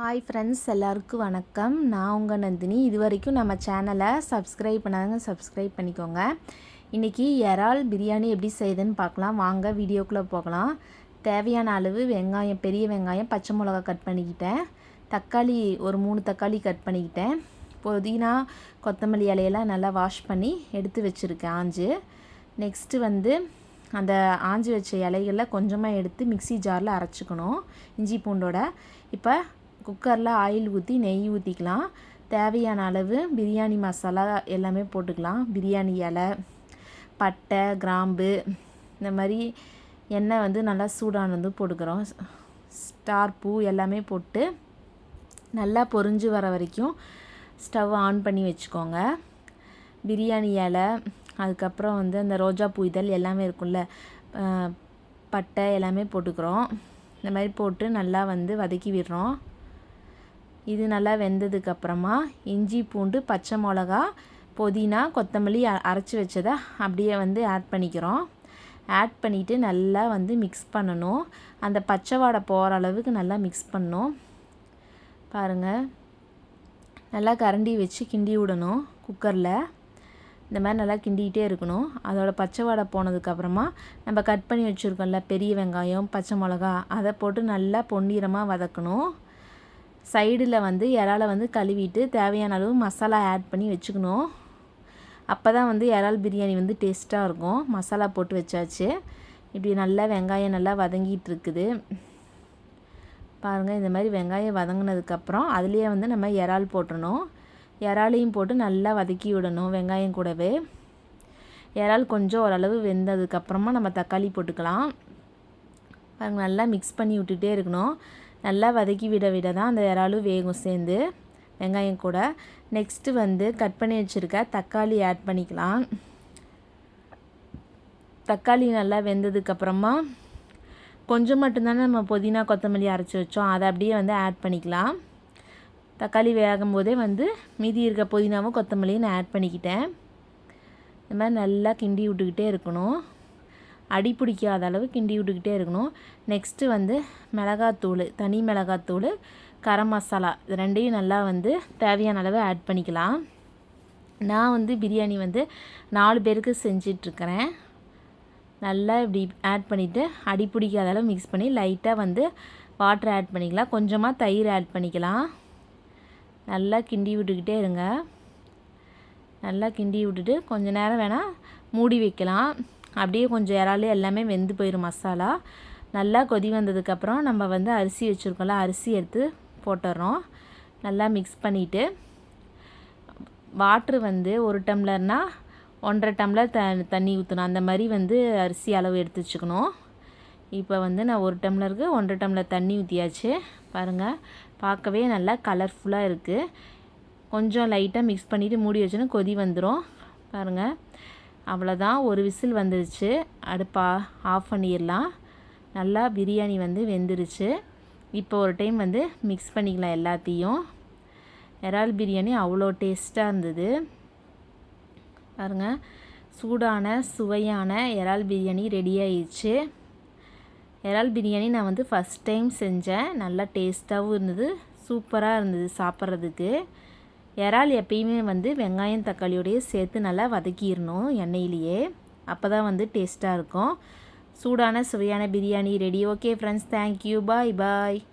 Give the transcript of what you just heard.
Hi friends எல்லாருக்கும் வணக்கம். நான் உங்கள் நந்தினி. இது வரைக்கும் நம்ம சேனலை சப்ஸ்கிரைப் பண்ணாதவங்க சப்ஸ்கிரைப் பண்ணிக்கோங்க. இன்றைக்கி இறால் பிரியாணி எப்படி செய்யுதுன்னு பார்க்கலாம். வாங்க வீடியோக்குள்ளே போகலாம். தேவையான அளவு வெங்காயம் பெரிய வெங்காயம் பச்சை மிளகா கட் பண்ணிக்கிட்டேன். தக்காளி ஒரு மூணு தக்காளி கட் பண்ணிக்கிட்டேன். புதினா கொத்தமல்லி இலையெல்லாம் நல்லா வாஷ் பண்ணி எடுத்து வச்சுருக்கேன் ஆஞ்சு. நெக்ஸ்ட்டு வந்து அந்த ஆஞ்சி வச்ச இலைகளில் கொஞ்சமாக எடுத்து மிக்ஸி ஜாரில் அரைச்சிக்கணும். இஞ்சி பூண்டோட. இப்போ குக்கரில் ஆயில் ஊற்றி நெய் ஊற்றிக்கலாம். தேவையான அளவு பிரியாணி மசாலா எல்லாமே போட்டுக்கலாம். பிரியாணி இலை பட்டை கிராம்பு இந்த மாதிரி எண்ணெய் வந்து நல்லா சூடானது போட்டுக்கிறோம். ஸ்டார் பூ எல்லாமே போட்டு நல்லா பொரிஞ்சு வர வரைக்கும் ஸ்டவ் ஆன் பண்ணி வச்சுக்கோங்க. பிரியாணி இலை அதுக்கப்புறம் வந்து அந்த ரோஜா பூ இதழ் எல்லாமே இருக்கும்ல பட்டை எல்லாமே போட்டுக்கிறோம். இந்த மாதிரி போட்டு நல்லா வந்து வதக்கி விடுறோம். இது நல்லா வெந்ததுக்கப்புறமா இஞ்சி பூண்டு பச்சை மிளகா புதினா கொத்தமல்லி அ- அரைச்சி வச்சதை அப்படியே வந்து ஆட் பண்ணிக்கிறோம். ஆட் பண்ணிவிட்டு நல்லா வந்து மிக்ஸ் பண்ணணும். அந்த பச்சை வாடை போகிற அளவுக்கு நல்லா மிக்ஸ் பண்ணணும். பாருங்கள் நல்லா கரண்டி வச்சு கிண்டி விடணும் குக்கரில். இந்த மாதிரி நல்லா கிண்டிகிட்டே இருக்கணும். அதோட பச்சை வாடை போனதுக்கப்புறமா நம்ம கட் பண்ணி வச்சுருக்கோம்ல பெரிய வெங்காயம் பச்சை மிளகா அதை போட்டு நல்லா பொன்னிறமாக வதக்கணும். சைடில் வந்து இறாலை வந்து கழுவிட்டு தேவையான அளவு மசாலா ஆட் பண்ணி வச்சுக்கணும். அப்போ தான் வந்து இறால் பிரியாணி வந்து டேஸ்ட்டாக இருக்கும். மசாலா போட்டு வச்சாச்சு. இப்படி நல்லா வெங்காயம் நல்லா வதங்கிட்டு இருக்குது. பாருங்கள் இந்த மாதிரி வெங்காயம் வதங்கினதுக்கப்புறம் அதுலேயே வந்து நம்ம இறால் போட்டணும் இறாலையும் போட்டு நல்லா வதக்கி விடணும் வெங்காயம் கூடவே. இறால் கொஞ்சம் ஓரளவு வெந்ததுக்கப்புறமா நம்ம தக்காளி போட்டுக்கலாம். பாருங்கள் நல்லா மிக்ஸ் பண்ணி விட்டுகிட்டே இருக்கணும். நல்லா வதக்கி விட விட தான் அந்த இறாலும் வேகும் சேர்ந்து வெங்காயம் கூட. நெக்ஸ்ட்டு வந்து கட் பண்ணி வச்சுருக்க தக்காளி ஆட் பண்ணிக்கலாம். தக்காளி நல்லா வெந்ததுக்கப்புறமா கொஞ்சம் மட்டும்தானே நம்ம புதினா கொத்தமல்லி அரைச்சி வச்சோம். அதை அப்படியே வந்து ஆட் பண்ணிக்கலாம். தக்காளி வேகும் போதே வந்து மீதி இருக்க புதினாவும் கொத்தமல்லியும் நான் ஆட் பண்ணிக்கிட்டேன். இந்த மாதிரி நல்லா கிண்டி விட்டுக்கிட்டே இருக்கணும். அடி பிடிக்காத அளவு கிண்டி விட்டுக்கிட்டே இருக்கணும். நெக்ஸ்ட்டு வந்து மிளகாத்தூள் தனி மிளகாத்தூள் கரம் மசாலா இது ரெண்டையும் நல்லா வந்து தேவையான அளவு ஆட் பண்ணிக்கலாம். நான் வந்து பிரியாணி வந்து நாலு பேருக்கு செஞ்சிட்ருக்கிறேன். நல்லா இப்படி ஆட் பண்ணிவிட்டு அடி பிடிக்காத அளவு மிக்ஸ் பண்ணி லைட்டாக வந்து வாட்டர் ஆட் பண்ணிக்கலாம். கொஞ்சமாக தயிர் ஆட் பண்ணிக்கலாம். நல்லா கிண்டி விட்டுக்கிட்டே இருங்க. நல்லா கிண்டி விட்டுட்டு கொஞ்சம் நேரம் வேணால் மூடி வைக்கலாம். அப்படியே கொஞ்சம் இறாலு எல்லாமே வெந்து போயிடும் மசாலா. நல்லா கொதி வந்ததுக்கப்புறம் நம்ம வந்து அரிசி வச்சுருக்கோம்ல அரிசி எடுத்து போட்டுடுறோம் நல்லா மிக்ஸ் பண்ணிவிட்டு வாட்ரு வந்து ஒரு டம்ளர்னால் ஒன்றரை டம்ளர் த தண்ணி ஊற்றணும் அந்த மாதிரி வந்து அரிசி அளவு எடுத்து வச்சுக்கணும். இப்போ வந்து நான் ஒரு டம்ளருக்கு ஒன்றரை டம்ளர் தண்ணி ஊற்றியாச்சு பாருங்கள் பார்க்கவே நல்லா கலர்ஃபுல்லாக இருக்குது கொஞ்சம் லைட்டாக மிக்ஸ் பண்ணிவிட்டு மூடி வச்சோன்னா கொதி வந்துடும் பாருங்கள் அவ்வளோதான் ஒரு விசில் வந்துருச்சு. அடுப்பா ஆஃப் பண்ணிடலாம். நல்லா பிரியாணி வந்து வெந்துருச்சு. இப்போ ஒரு டைம் வந்து மிக்ஸ் பண்ணிக்கலாம் எல்லாத்தையும். இறால் பிரியாணி அவ்வளோ டேஸ்ட்டாக இருந்தது. பாருங்க சூடான சுவையான இறால் பிரியாணி ரெடி ஆயிடுச்சு. இறால் பிரியாணி நான் வந்து ஃபஸ்ட் டைம் செஞ்சேன். நல்லா டேஸ்ட்டாகவும் இருந்தது. சூப்பராக இருந்தது சாப்பிட்றதுக்கு. இறால் எப்பயுமே வந்து வெங்காயம் தக்காளியோடய சேர்த்து நல்லா வதக்கிடணும் எண்ணெயிலேயே. அப்போ தான் வந்து டேஸ்ட்டாக இருக்கும். சூடான சுவையான biryani ready. Okay friends thank you bye bye